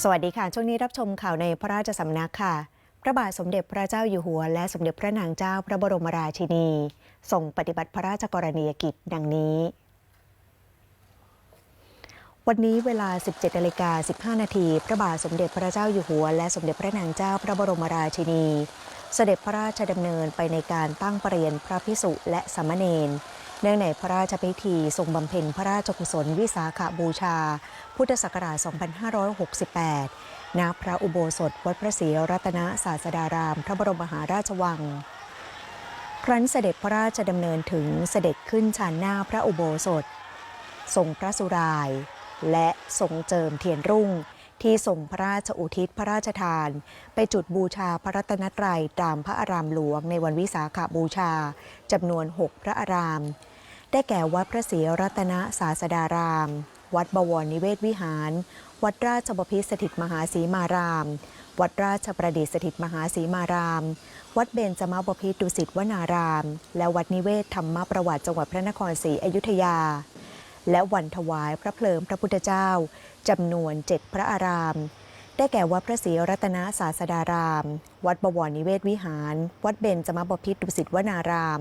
สวัสดีค่ะ ช่วงนี้รับชมข่าวในพระราชสำนักค่ะ พระบาทสมเด็จพระเจ้าอยู่หัว และสมเด็จพระนางเจ้าพระบรมราชินีส่งปฏิบัติพระราชกรณียกิจดังนี้ วันนี้เวลา 17นาฬิกา15 นาทีพระบาทสมเด็จพระเจ้าอยู่หัว และสมเด็จพระนางเจ้าพระบรมราชินี เสด็จพระราชดำเนินไปในการตั้งประเรียนพระพิสุและสามเณร เนื่องในพระราชพิธีทรงบำเพ็ญพระราชกุศลวิสาขบูชา พุทธศักราช 2568 ณ พระอุโบสถวัดพระศรีรัตนศาสดาราม พระบรมมหาราชวัง ครั้นเสด็จพระราชดำเนินถึงเสด็จขึ้นชานหน้าพระอุโบสถ ทรงพระสุราย และทรงเจิมเทียนรุ่งที่ทรงพระราชอุทิศพระราชทาน ไปจุดบูชาพระรัตนตรัยตามพระอารามหลวงในวันวิสาขบูชาจำนวน 6 พระอาราม ได้แก่วัดพระศรีรัตนศาสดาราม วัดบวรนิเวศวิหาร วัดราชบพิตรสถิตมหาสีมาราม วัดราชประดิษฐ์สถิตมหาสีมาราม วัดเบญจมาบพิตรดุสิตวนาราม และวัดนิเวศธรรมประวัติจังหวัดพระนครศรีอยุธยา และวันถวายพระเพลิงพระพุทธเจ้าจำนวนเจ็ดพระอาราม ได้แก่วัดพระศรีรัตนศาสดาราม วัดบวรนิเวศวิหาร วัดเบญจมบพิตรดุสิตวนาราม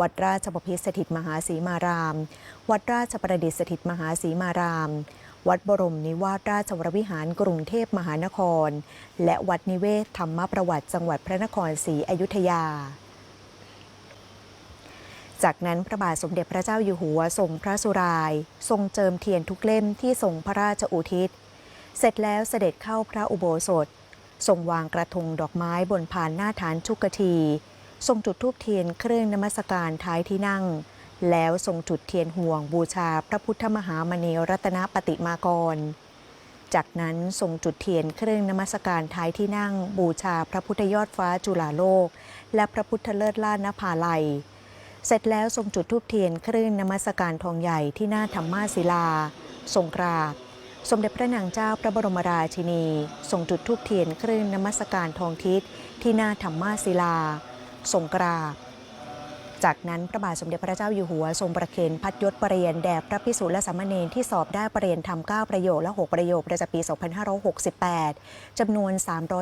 วัดราชบพิตรสถิตมหาสีมาราม วัดราชประดิษฐ์สถิตมหาสีมาราม วัดบรมนิวาสราชวรวิหารกรุงเทพมหานคร และวัดนิเวศธรรมประวัติจังหวัดพระนครศรีอยุธยาจากนั้นพระบาทสมเด็จพระเจ้าอยู่หัวทรงพระสุราย ทรงเจิมเทียนทุกเล่มที่ทรงพระราชอุทิศ เสร็จแล้วเสด็จเข้าพระอุโบสถ ทรงวางกระทงดอกไม้บนพานหน้าฐานชุกที ทรงจุดธูปเทียนเครื่องนมัสการท้ายที่นั่ง แล้วทรงจุดเทียนห่วงบูชาพระพุทธมหามณีรัตนปฏิมากร จากนั้นทรงจุดเทียนเครื่องนมัสการท้ายที่นั่ง บูชาพระพุทธยอดฟ้าจุฬาโลก และพระพุทธเลิศล่านนภาลัย เสร็จแล้วทรงจุดธูปเทียนเครื่องนมัสการทองใหญ่ที่หน้าธรรมาศิลา ทรงกราบ สมเด็จพระนางเจ้าพระบรมราชินีทรงจุดธูปเทียนเครื่องนมัสการทองทิศที่หน้าธรรมาศิลา ทรงกราบ จากนั้นพระบาทสมเด็จพระเจ้าอยู่หัวทรงประเคนพัดยศปร,ริยนแด่พระพิสุและสามเณรที่สอบได้ปร,ริยนทำ9ประโยคและ 6 ประโยคประจำปี 2568 จำนวน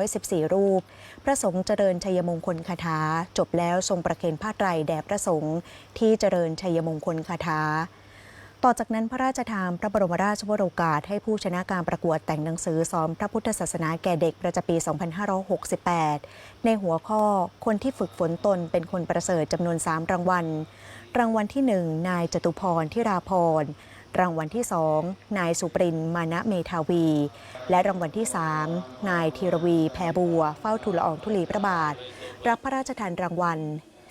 314 รูป พระสงฆ์เจริญชัยมงคลคาถา จบแล้วทรงประเคนผ้าไตรแด่พระสงฆ์ที่เจริญชัยมงคลคาถา ต่อจากนั้นพระราชทานพระบรมราชวโรกาสให้ผู้ชนะการประกวดแต่งหนังสือสอนพระพุทธศาสนาแก่เด็กประจำปี 2568 ในหัวข้อคนที่ฝึกฝนตนเป็นคนประเสริฐจำนวน 3 รางวัล รางวัลที่ 1 นายจตุพรทิราพรรางวัลที่ 2 นายสุปรินมานะเมธาวี และรางวัลที่ 3 นายธีรวีแพรบัว เฝ้าทูลอองธุลีพระบาท รับพระราชทานรางวัล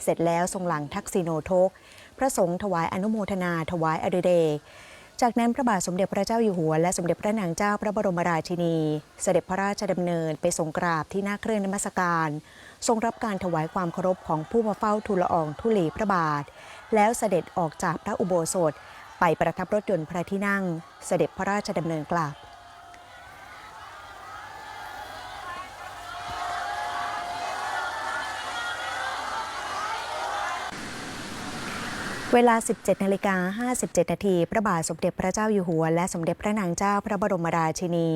เสร็จแล้วทรงหลังทักษิโนทก พระสงฆ์ถวายอนุโมทนา ถวายอดิเรก จากนั้นพระบาทสมเด็จพระเจ้าอยู่หัว และสมเด็จพระนางเจ้าพระบรมราชินี เสด็จพระราชดำเนินไปทรงกราบที่หน้าเครื่องนมัสการ ทรงรับการถวายความเคารพของผู้มาเฝ้าทูลละอองธุลีพระบาท แล้วเสด็จออกจากพระอุโบสถ ไปประทับรถยนต์พระที่นั่ง เสด็จพระราชดำเนินกลับ เวลา 17นาฬิกา57 นาทีพระบาทสมเด็จพระเจ้าอยู่หัว และสมเด็จพระนางเจ้าพระบรมราชินี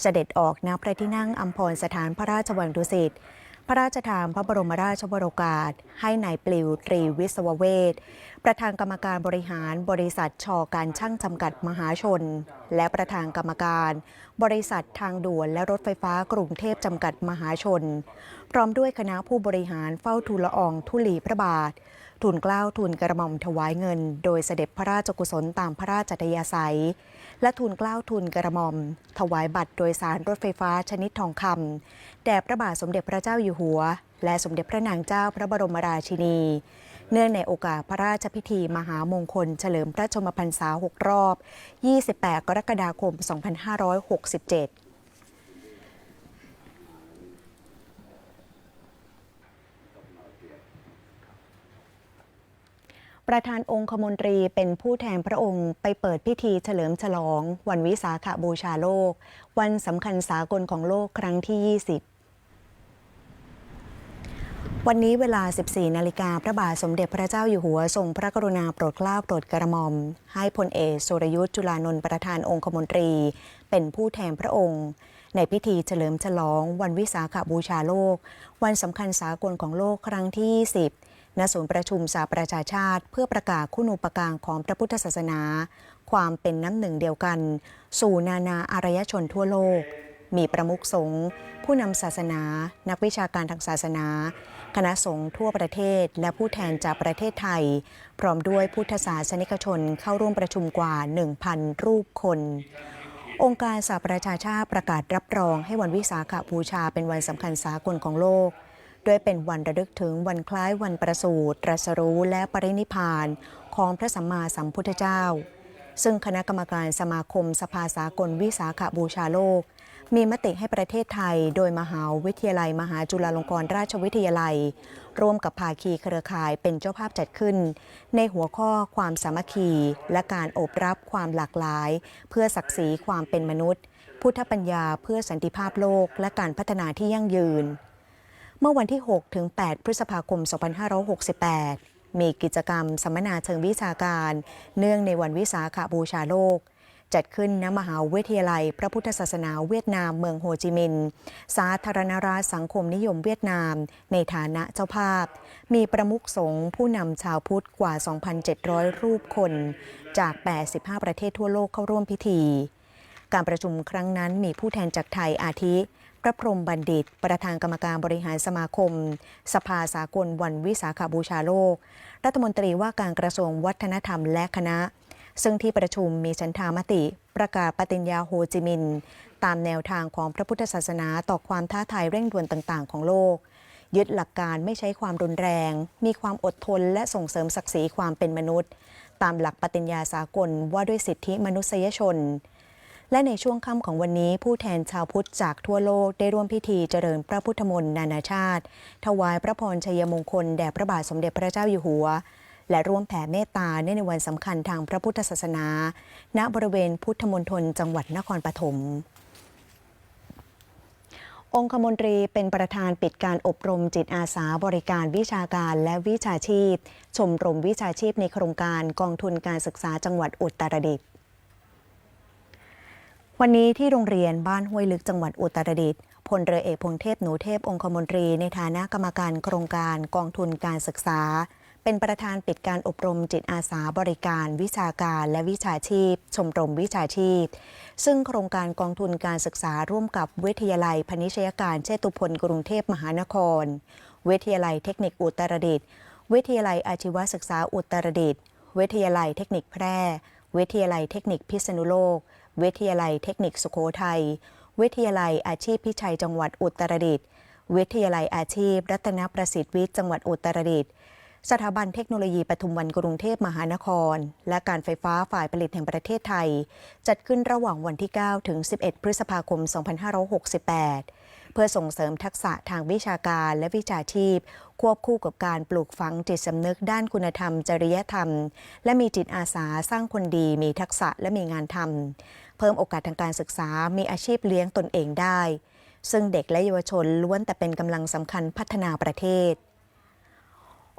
เสด็จออกณพระที่นั่งอัมพรสถานพระราชวังดุสิต พระราชทานพระบรมราชวโรกาส ให้นายปลิวตรีวิศวเวทประธานกรรมการบริหารบริษัทชอการช่างจำกัดมหาชน และประธานกรรมการ บริษัททางด่วนและรถไฟฟ้ากรุงเทพจำกัดมหาชน พร้อมด้วยคณะผู้บริหารเฝ้าทูลละอองธุลีพระบาท ทูลเกล้าทูลกระหม่อมถวายเงิน โดยเสด็จพระราชกุศลตามพระราชอัธยาศัย และทูลเกล้าทูลกระหม่อม ถวายบัตรโดยสารรถไฟฟ้าชนิดทองคำแด่พระบาทสมเด็จพระเจ้าอยู่หัว และสมเด็จพระนางเจ้าพระบรมราชินี เนื่องในโอกาสพระราชพิธีมหามงคล เฉลิมพระชมพรรษา 6 รอบ 28 กรกฎาคม 2567 ประธานองคมนตรีเป็นผู้แทนพระองค์ไปเปิดพิธีเฉลิมฉลอง วันวิสาขบูชาโลก วันสำคัญสากลของโลกครั้งที่ 20วันนี้เวลา 14 นาฬิกา พระบาทสมเด็จพระเจ้าอยู่หัวทรงพระกรุณาโปรดเกล้าโปรดกระหม่อม ให้พลเอกสุรยุทธ์จุลานนท์ประธานองคมนตรี เป็นผู้แทนพระองค์ ในพิธีเฉลิมฉลอง วันวิสาขบูชาโลก วันสำคัญสากลของโลกครั้งที่10 ณศูนย์ประชุมสาประชาชาติ เพื่อประกาศคุณูปการของพระพุทธศาสนา ความเป็นน้ำหนึ่งเดียวกัน สู่นานาอารยชนทั่วโลก มีประมุขสงฆ์ผู้นำศาสนา นักวิชาการทางศาสนา คณะสงฆ์ทั่วประเทศ และผู้แทนจากประเทศไทย พร้อมด้วยพุทธศาสนิกชนเข้าร่วมประชุมกว่า 1,000 รูปคนองค์การสหประชาชาติประกาศรับรองให้วันวิสาขบูชาเป็นวันสำคัญสากลของโลก ด้วยเป็นวันระลึกถึงวันคล้ายวันประสูติตรัสรู้และปรินิพานของพระสัมมาสัมพุทธเจ้า ซึ่งคณะกรรมการสมาคมสภาสากลวิสาขบูชาโลก มีมติให้ประเทศไทย โดยมหาวิทยาลัย มหาจุฬาลงกรณราชวิทยาลัย ร่วมกับภาคีเครือข่ายเป็นเจ้าภาพจัดขึ้น ในหัวข้อความสามัคคี และการอบรับความหลากหลาย เพื่อศักดิ์ศรีความเป็นมนุษย์ พุทธปัญญาเพื่อสันติภาพโลก และการพัฒนาที่ยั่งยืน เมื่อวันที่ 6 ถึง 8 พฤษภาคม 2568 มีกิจกรรมสัมมนาเชิงวิชาการ เนื่องในวันวิสาขบูชาโลก จัดขึ้นณมหาวิทยาลัย พระพุทธศาสนาเวียดนามเมืองโฮจิมินห์สาธารณรัฐสังคมนิยมเวียดนาม ในฐานะเจ้าภาพ มีประมุขสงฆ์ผู้นำชาวพุทธกว่า 2,700 รูปคน จาก 85 ประเทศทั่วโลกเข้าร่วมพิธี การประชุมครั้งนั้นมีผู้แทนจากไทยอาทิ พระพรหมบัณฑิต ประธานกรรมการบริหารสมาคม สภาสากลวันวิสาขบูชาโลก รัฐมนตรีว่าการกระทรวงวัฒนธรรมและคณะ ซึ่งที่ประชุมมีฉันทามติ ประกาศปฏิญญาโฮจิมินห์ตามแนวทางของพระพุทธศาสนาต่อความท้าทายเร่งด่วนต่าง ๆ ของโลกยึดหลักการไม่ใช้ความรุนแรง มีความอดทนและส่งเสริมศักดิ์ศรีความเป็นมนุษย์ ตามหลักปฏิญญาสากลว่าด้วยสิทธิมนุษยชน และในช่วงค่ำของวันนี้ผู้แทนชาวพุทธจากทั่วโลกได้ร่วมพิธีเจริญพระพุทธมนต์นานาชาติ ถวายพระพรชัยมงคลแด่พระบาทสมเด็จพระเจ้าอยู่หัว และร่วมแผ่เมตตาเนื่องในวันสำคัญทางพระพุทธศาสนา ณบริเวณพุทธมณฑลจังหวัดนครปฐมองคมนตรีเป็นประธานปิดการอบรมจิตอาสาบริการวิชาการและวิชาชีพ ชมรมวิชาชีพในโครงการกองทุนการศึกษาจังหวัดอุตรดิตถ์ วันนี้ที่โรงเรียนบ้านห้วยลึกจังหวัดอุตรดิตถ์พลเรือเอกพงเทพหนูเทพองคมนตรี ในฐานะกรรมการโครงการกองทุนการศึกษา เป็นประธานปิดการอบรมจิตอาสาบริการ วิชาการและวิชาชีพ ชมรมวิชาชีพ ซึ่งโครงการกองทุนการศึกษาร่วมกับวิทยาลัยพนิชยการเชตุพลกรุงเทพมหานคร วิทยาลัยเทคนิคอุตรดิตถ์วิทยาลัยอาชีวศึกษาอุตรดิตถ์วิทยาลัยเทคนิคแพร่ วิทยาลัยเทคนิคพิษณุโลก วิทยาลัยเทคนิคสุโขทัย วิทยาลัยอาชีพพิชัยจังหวัดอุตรดิตถ์ วิทยาลัยอาชีพ รัตนประสิทธิ์วิทย์จังหวัดอุตรดิตถ์ สถาบันเทคโนโลยีปทุมวันกรุงเทพมหานคร และการไฟฟ้าฝ่ายผลิตแห่งประเทศไทย จัดขึ้นระหว่างวันที่ 9 ถึง 11 พฤษภาคม 2568 เพื่อส่งเสริมทักษะทางวิชาการและวิชาชีพ ควบคู่กับการปลูกฝังจิตสำนึกด้านคุณธรรม จริยธรรม และมีจิตอาสาสร้างคนดี มีทักษะและมีงานทำเพิ่มโอกาสทางการศึกษา มีอาชีพเลี้ยงตนเองได้ ซึ่งเด็กและเยาวชนล้วนแต่เป็นกำลังสำคัญพัฒนาประเทศ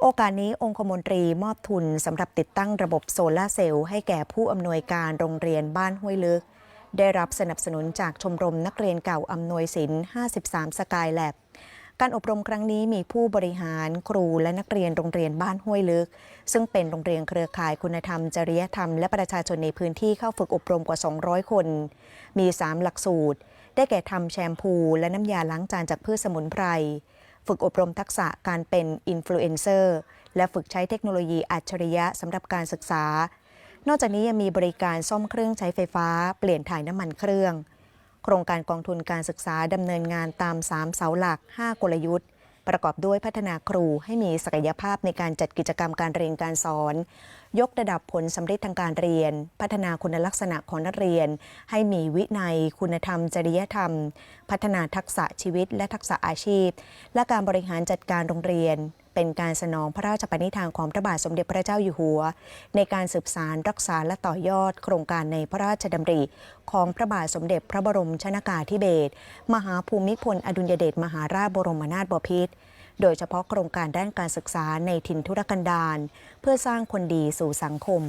โอกาสนี้องคมนตรีมอบทุนสำหรับติดตั้งระบบโซลาร์เซลล์ให้แก่ผู้อำนวยการโรงเรียนบ้านห้วยลึก ได้รับสนับสนุนจากชมรมนักเรียนเก่าอำนวยสิน53 สกายแลบการอบรมครั้งนี้มีผู้บริหารครูและนักเรียนโรงเรียนบ้านห้วยลึก ซึ่งเป็นโรงเรียนเครือข่ายคุณธรรม จริยธรรม และประชาชนในพื้นที่เข้าฝึกอบรมกว่า 200 คน มี 3 หลักสูตร ได้แก่ทำแชมพู และน้ำยาล้างจานจากพืชสมุนไพร ฝึกอบรมทักษะการเป็นอินฟลูเอนเซอร์ และฝึกใช้เทคโนโลยีอัจฉริยะสำหรับการศึกษา นอกจากนี้ยังมีบริการซ่อมเครื่องใช้ไฟฟ้า เปลี่ยนถ่ายน้ำมันเครื่อง โครงการกองทุนการศึกษาดำเนินงานตาม 3 เสาหลัก 5 กลยุทธ์ ประกอบด้วยพัฒนาครูให้มีศักยภาพในการจัดกิจกรรมการเรียนการสอน ยกระดับผลสำเร็จทางการเรียน พัฒนาคุณลักษณะของนักเรียน ให้มีวินัย คุณธรรม จริยธรรม พัฒนาทักษะชีวิตและทักษะอาชีพ และการบริหารจัดการโรงเรียน เป็นการสนองพระราชปณิธานของพระบาทสมเด็จพระเจ้าอยู่หัว ในการสืบสารรักษาและต่อยอด โครงการในพระราชดำริ ของพระบาทสมเด็จพระบรมชนากาธิเบศรมหาภูมิพลอดุลยเดชมหาราชบรมนาถบพิตรโดยเฉพาะโครงการด้านการศึกษาในถิ่นทุรกันดารเพื่อสร้างคนดีสู่สังคม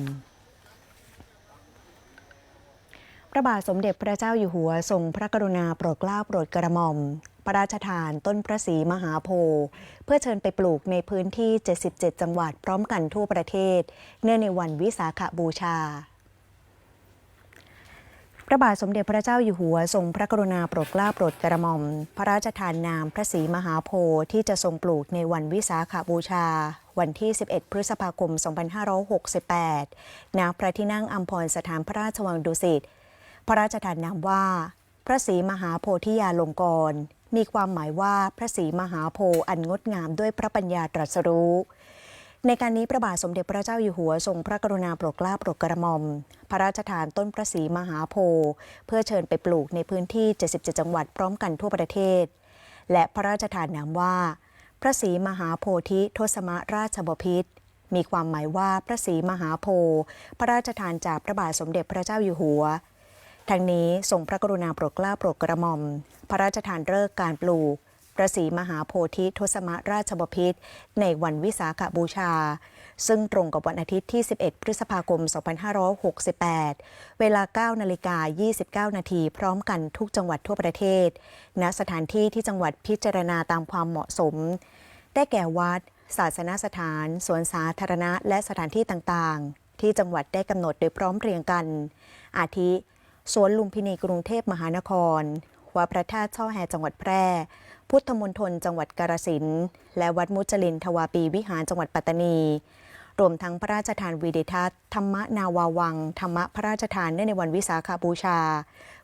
ระบาทสมเด็จพระเจ้าอยู่หัวทรงพระกรุณาโปรดเกล้าโปรดกระหม่อม พระราชทานต้นพระศรีมหาโพธิ์เพื่อเชิญไปปลูกในพื้นที่ 77 จังหวัดพร้อมกันทั่วประเทศ เนื่องในวันวิสาขบูชาพระบาทสมเด็จพระเจ้าอยู่หัวทรงพระกรุณาโปรดเกล้าโปรดกระหม่อม พระราชทานนามพระศรีมหาโพธิ์ที่จะทรงปลูกในวันวิสาขบูชา วันที่ 11 พฤษภาคม 2568 ณ พระที่นั่งอัมพรสถานพระราชวังดุสิต พระราชทานนามว่า พระศรีมหาโพธิยาลงกร มีความหมายว่าพระศรีมหาโพอันงดงามด้วยพระปัญญาตรัสรู้ในการนี้พระบาทสมเด็จพระเจ้าอยู่หัวทรงพระกรุณาโปรดเกล้าโปรดกระหม่อม พระราชทานต้นพระศรีมหาโพธิ์เพื่อเชิญไปปลูกในพื้นที่ 77 จังหวัดพร้อมกันทั่วประเทศ และพระราชทานนามว่า พระศรีมหาโพธิทศมราชบพิตรมีความหมายว่าพระศรีมหาโพธิ์พระราชทานจากพระบาทสมเด็จพระเจ้าอยู่หัว ทั้งนี้ทรงพระกรุณาโปรดเกล้าโปรดกระหม่อม พระราชทานเลิกการปลูกพระศรีมหาโพธิทศมราชบพิตรในวันวิสาขบูชา ซึ่งตรงกับวันอาทิตย์ที่ 11 พฤษภาคม 2568 เวลา 9 นาฬิกา 29 นาทีพร้อมกันทุกจังหวัดทั่วประเทศ ณ สถานที่ที่จังหวัดพิจารณาตามความเหมาะสม ได้แก่วัด ศาสนสถาน สวนสาธารณะ และสถานที่ต่างๆ ที่จังหวัดได้กำหนดโดยพร้อมเพรียงกัน อาทิ สวนลุมพินีกรุงเทพมหานคร วัดพระธาตุช่อแฮจังหวัดแพร่ พุทธมณฑลจังหวัดกาฬสินธุ์และวัดมุจลินทวาปีวิหารจังหวัดปัตตานี รวมทั้งพระราชทานวีดิทัศน์ธรรมนาวาวัง ธรรมพระราชทานในวันวิสาขบูชา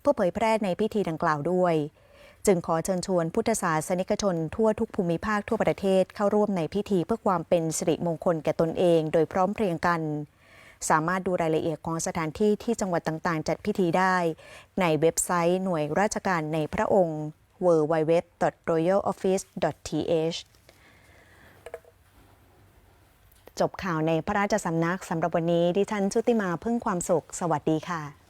เพื่อเผยแพร่ในพิธีดังกล่าวด้วย จึงขอเชิญชวนพุทธศาสนิกชนทั่วทุกภูมิภาคทั่วประเทศเข้าร่วมในพิธีเพื่อความเป็นสิริมงคลแก่ตนเอง โดยพร้อมเพรียงกัน สามารถดูรายละเอียดของสถานที่ที่จังหวัดต่างๆ จัดพิธีได้ ในเว็บไซต์หน่วยราชการในพระองค์ www.royaloffice.th จบข่าวในพระราชสำนักสำหรับวันนี้ดิฉันชุติมาพึ่งความสุข สวัสดีค่ะ